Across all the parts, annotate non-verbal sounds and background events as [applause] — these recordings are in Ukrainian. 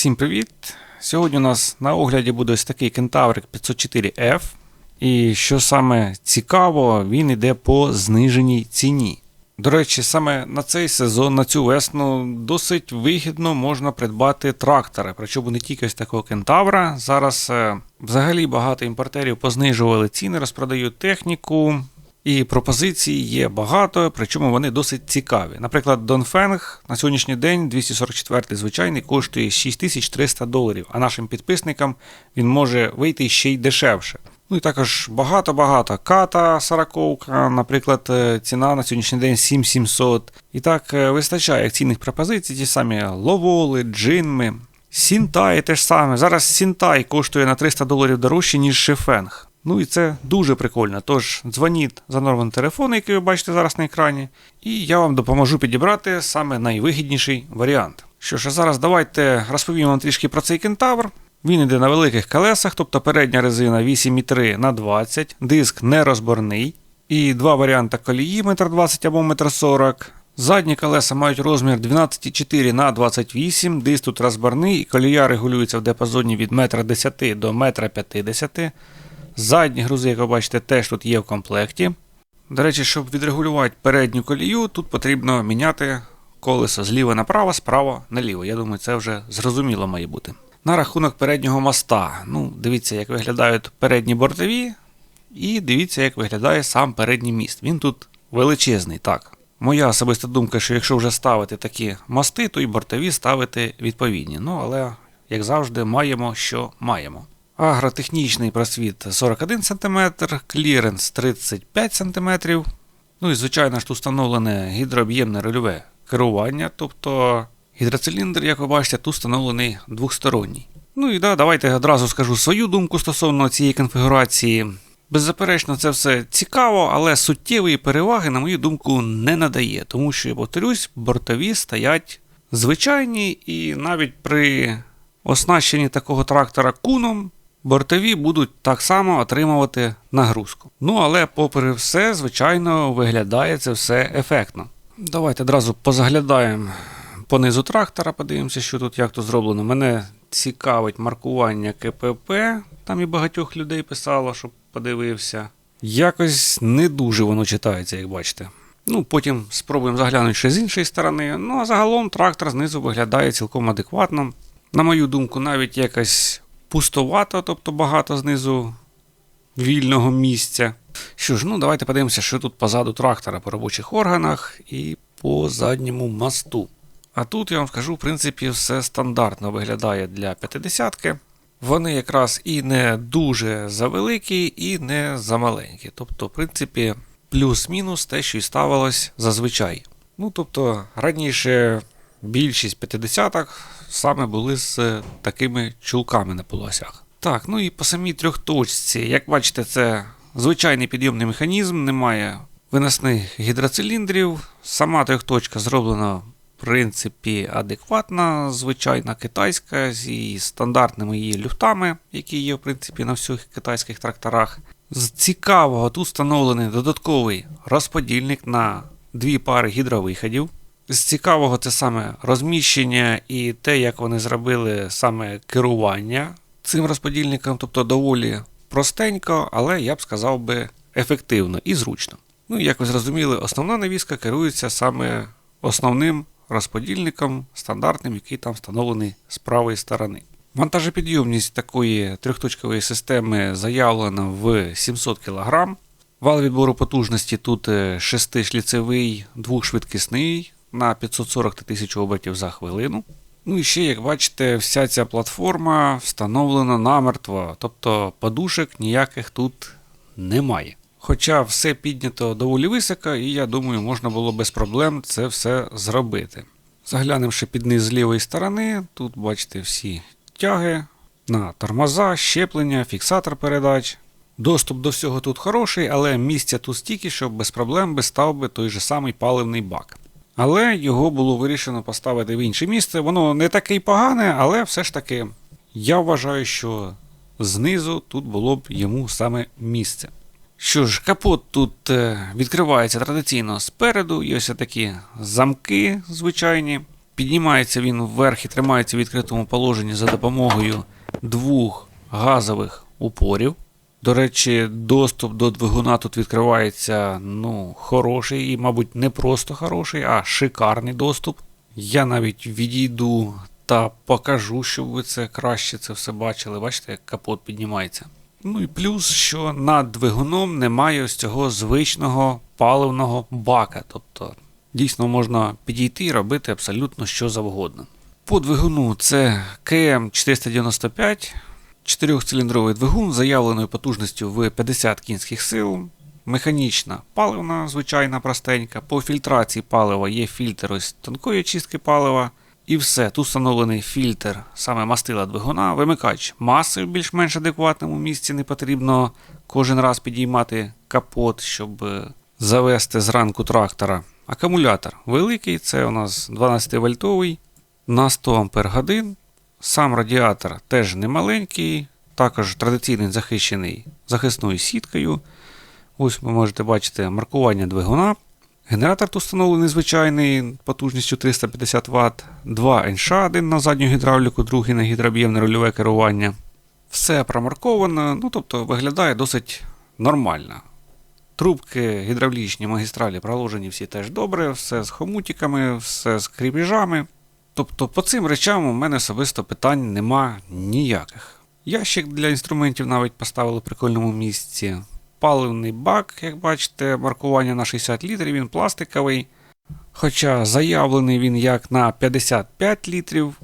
Всім привіт! Сьогодні у нас на огляді буде ось такий кентаврик 504F. І що саме цікаво, він йде по зниженій ціні. До речі, саме на цей сезон, на цю весну, досить вигідно можна придбати трактори. Причому не тільки ось такого кентавра. Зараз е, взагалі багато імпортерів познижували ціни, розпродають техніку. І пропозицій є багато, причому вони досить цікаві. Наприклад, Донфенг на сьогоднішній день 244 звичайний коштує 6300 доларів, а нашим підписникам він може вийти ще й дешевше. Ну і також багато-багато. Ката 40, наприклад, е, ціна на сьогоднішній день 7700. І так е, вистачає акційних пропозицій, ті самі ловоли, джинми. Сінтай те ж саме. Зараз Сінтай коштує на 300 доларів дорожче, ніж Шефенг. Ну і це дуже прикольно. Тож дзвоніть за номером телефону, який ви бачите зараз на екрані, і я вам допоможу підібрати саме найвигідніший варіант. Що ж, а зараз давайте розповім вам трішки про цей кентавр. Він йде на великих колесах, тобто передня резина 8,3 на 20, диск нерозборний. І два варіанти колії 1,20 або 1,40 Задні колеса мають розмір 12,4 на 28 диск тут розборний, і колія регулюється в диапазоні від 1,10 до 1,50 м. Задні грузи, як ви бачите, теж тут є в комплекті. До речі, щоб відрегулювати передню колію, тут потрібно міняти колесо зліва направо, справа наліво. Я думаю, це вже зрозуміло має бути. На рахунок переднього моста. Ну, Дивіться, як виглядають передні бортові, і дивіться, як виглядає сам передній міст. Він тут величезний. так. Моя особиста думка, що якщо вже ставити такі мости, то і бортові ставити відповідні. Ну, але, як завжди, маємо, що маємо. Агротехнічний просвіт 41 см, кліренс 35 см. Ну і, звичайно ж, тут встановлене гідрооб'ємне рульове керування, тобто гідроциліндр, як ви бачите, тут встановлений двохсторонній. Ну і да, давайте одразу скажу свою думку стосовно цієї конфігурації. Беззаперечно, це все цікаво, але суттєвої переваги, на мою думку, не надає, тому що, я повторюсь, бортові стоять звичайні, і навіть при оснащенні такого трактора куном бортові будуть так само отримувати нагрузку. Ну, але, попри все, звичайно, виглядає це все ефектно. Давайте одразу позаглядаємо по низу трактора, подивимося, що тут як тут зроблено. Мене цікавить маркування КПП. Там і багатьох людей писало, щоб подивився. Якось не дуже воно читається, як бачите. Ну, Потім спробуємо заглянути ще з іншої сторони. Ну, а загалом трактор знизу виглядає цілком адекватно. На мою думку, навіть якось пустовато, тобто багато знизу вільного місця. Що ж, ну давайте подивимося, що тут позаду трактора по робочих органах і по задньому мосту. А тут я вам скажу, в принципі, все стандартно виглядає для 50-ки. Вони якраз і не дуже завеликі, і не замаленькі. Тобто, в принципі, плюс-мінус те, що і ставилось зазвичай. Ну, тобто, раніше більшість 50-ок саме були з такими чулками на полосях. Так, ну і по самій трьохточці, як бачите, це звичайний підйомний механізм, немає виносних гідроциліндрів. Сама трьохточка зроблена, в принципі, адекватна, звичайна китайська, зі стандартними її люфтами, які є, в принципі, на всіх китайських тракторах. З цікавого тут встановлений додатковий розподільник на дві пари гідровиходів. З цікавого це саме розміщення і те, як вони зробили саме керування цим розподільником, тобто доволі простенько, але я б сказав би ефективно і зручно. Ну як ви зрозуміли, основна навіска керується саме основним розподільником, стандартним, який там встановлений з правої сторони. Вантажопідйомність такої трьохточкової системи заявлена в 700 кг. Вал відбору потужності тут 6-шліцевий, двохшвидкісний на 540 тисяч обертів за хвилину. Ну і ще, як бачите, вся ця платформа встановлена намертво, тобто подушок ніяких тут немає. Хоча все піднято доволі високо, і я думаю, можна було без проблем це все зробити. Заглянувши під низ з лівої сторони, тут бачите всі тяги на тормоза, щеплення, фіксатор передач. Доступ до всього тут хороший, але місця тут стільки, щоб без проблем би став би той же самий паливний бак. Але його було вирішено поставити в інше місце. Воно не таке погане, але все ж таки я вважаю, що знизу тут було б йому саме місце. Що ж, капот тут е, відкривається традиційно спереду, є ось такі замки звичайні. Піднімається він вверх і тримається в відкритому положенні за допомогою двох газових упорів. До речі, доступ до двигуна тут відкривається ну, хороший і, мабуть, не просто хороший, а шикарний доступ. Я навіть відійду та покажу, щоб ви це краще це все бачили. Бачите, як капот піднімається. Ну і плюс, що над двигуном немає ось цього звичного паливного бака. Тобто дійсно можна підійти і робити абсолютно що завгодно. По двигуну це КМ495, чотирьохциліндровий двигун з заявленою потужністю в 50 кінських сил. Механічна паливна, звичайна простенька. По фільтрації палива є фільтр ось тонкої очистки палива. І все, тут встановлений фільтр саме мастила двигуна, вимикач маси в більш-менш адекватному місці. Не потрібно кожен раз підіймати капот, щоб е, завести зранку трактора. Акумулятор великий, це у нас 12 вольтовий на 100 Ампер годин. Сам радіатор теж немаленький, також традиційний захищений захисною сіткою. Ось ви можете бачити маркування двигуна. Генератор тут встановлений звичайний потужністю 350 Вт, два НШ, один на задню гідравліку, другий на гідроб'ємне рульове керування. Все промарковано, ну тобто виглядає досить нормально. Трубки гідравлічні магістралі проложені всі теж добре, все з хомутиками, все з кріпіжами. Тобто по цим речам у мене особисто питань нема ніяких. Ящик для інструментів навіть поставили в прикольному місці. Паливний бак, як бачите, маркування на 60 літрів, він пластиковий. Хоча заявлений він як на 55 літрів.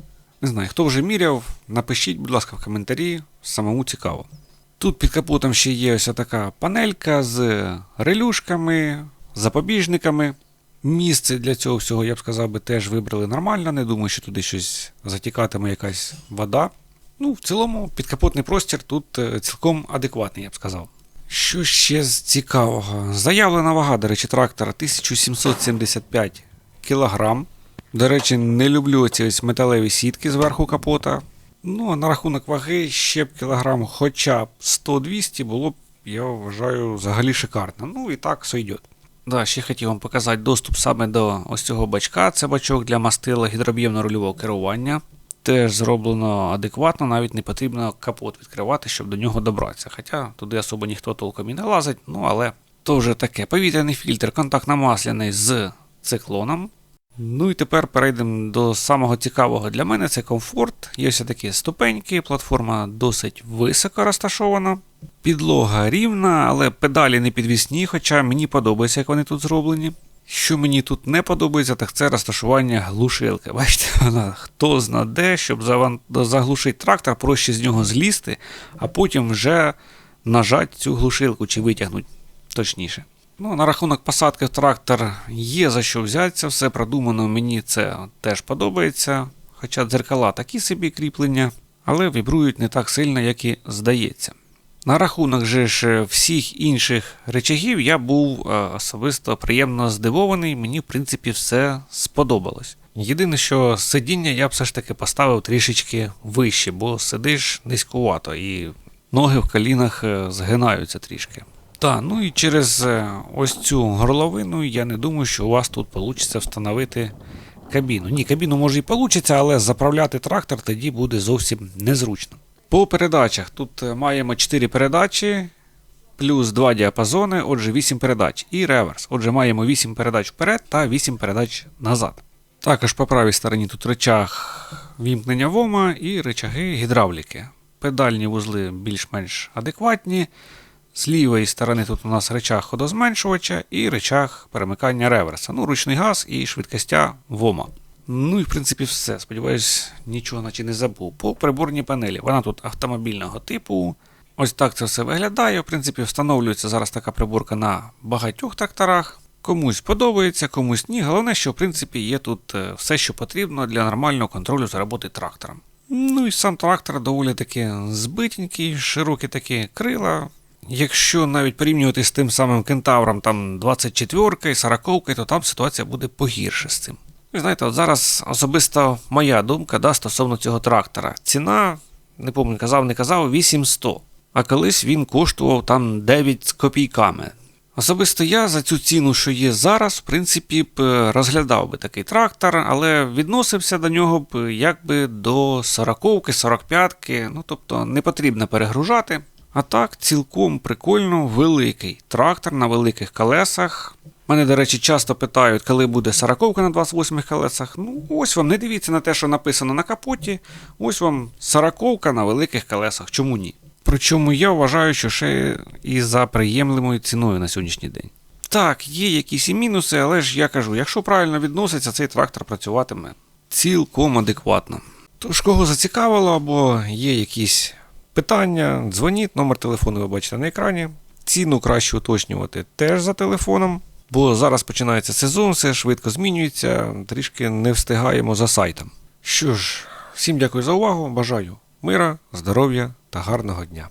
Не знаю, хто вже міряв, напишіть, будь ласка, в коментарі, самому цікаво. Тут під капотом ще є ось така панелька з релюшками, запобіжниками. Місце для цього всього, я б сказав, би, теж вибрали нормально. Не думаю, що туди щось затікатиме якась вода. Ну, в цілому, підкапотний простір тут е, цілком адекватний, я б сказав. Що ще з цікавого? Заявлена вага, до речі, трактора 1775 кг. До речі, не люблю ці ось металеві сітки зверху капота. Ну, а на рахунок ваги ще б кілограм хоча б 100-200 було б, я вважаю, взагалі шикарно. Ну і так сойдет. Да, ще хотів вам показати доступ саме до ось цього бачка. Це бачок для мастила гідроб'ємно-рульового керування. Теж зроблено адекватно, навіть не потрібно капот відкривати, щоб до нього добратися. Хоча туди особо ніхто толком і не лазить, ну але то вже таке. Повітряний фільтр контактно-масляний з циклоном. Ну і тепер перейдемо до самого цікавого для мене це комфорт. Є ось такі ступеньки, платформа досить високо розташована. Підлога рівна, але педалі не підвісні, хоча мені подобається, як вони тут зроблені. Що мені тут не подобається, так це розташування глушилки. Бачите, [laughs] вона хто зна де, щоб заглушити трактор, проще з нього злізти, а потім вже нажати цю глушилку чи витягнути точніше. Ну, на рахунок посадки в трактор є за що взятися, все продумано, мені це теж подобається. Хоча дзеркала такі собі кріплення, але вібрують не так сильно, як і здається. На рахунок же ж всіх інших речагів я був е, особисто приємно здивований, мені в принципі все сподобалось. Єдине, що сидіння я б все ж таки поставив трішечки вище, бо сидиш низькувато і ноги в колінах е, згинаються трішки. Так, ну і через е, ось цю горловину я не думаю, що у вас тут вийде встановити кабіну. Ні, кабіну може і вийде, але заправляти трактор тоді буде зовсім незручно. По передачах тут е, маємо 4 передачі, плюс 2 діапазони, отже 8 передач. І реверс. Отже, маємо 8 передач вперед та 8 передач назад. Також по правій стороні тут речах вімкнення ВОМа і речаги гідравліки. Педальні вузли більш-менш адекватні. З лівої сторони тут у нас речах ходозменшувача і речах перемикання реверса. Ну, ручний газ і швидкостя ВОМа. Ну і в принципі все. Сподіваюсь, нічого наче не забув. По приборній панелі. Вона тут автомобільного типу. Ось так це все виглядає. В принципі, встановлюється зараз така приборка на багатьох тракторах. Комусь подобається, комусь ні. Головне, що в принципі є тут е, все, що потрібно для нормального контролю за роботи трактором. Ну і сам трактор доволі таки збитенький, широкі такі крила. Якщо навіть порівнювати з тим самим кентавром там 24 40 то там ситуація буде погірше з цим. Ви знаєте, от зараз особисто моя думка да, стосовно цього трактора. Ціна, не пам'ятаю, казав, не казав, 8100. А колись він коштував там 9 з копійками. Особисто я за цю ціну, що є зараз, в принципі, б розглядав би такий трактор, але відносився до нього б якби до 40-ки, 45-ки, ну тобто не потрібно перегружати. А так, цілком прикольно великий трактор на великих колесах. Мене, до речі, часто питають, коли буде 40 на 28 колесах. Ну, ось вам, не дивіться на те, що написано на капоті. Ось вам 40 на великих колесах. Чому ні? Причому я вважаю, що ще і за приємливою ціною на сьогоднішній день. Так, є якісь і мінуси, але ж я кажу, якщо правильно відноситься, цей трактор працюватиме цілком адекватно. Тож, кого зацікавило або є якісь питання, дзвоніть, номер телефону ви бачите на екрані. Ціну краще уточнювати теж за телефоном, бо зараз починається сезон, все швидко змінюється, трішки не встигаємо за сайтом. Що ж, всім дякую за увагу, бажаю мира, здоров'я та гарного дня.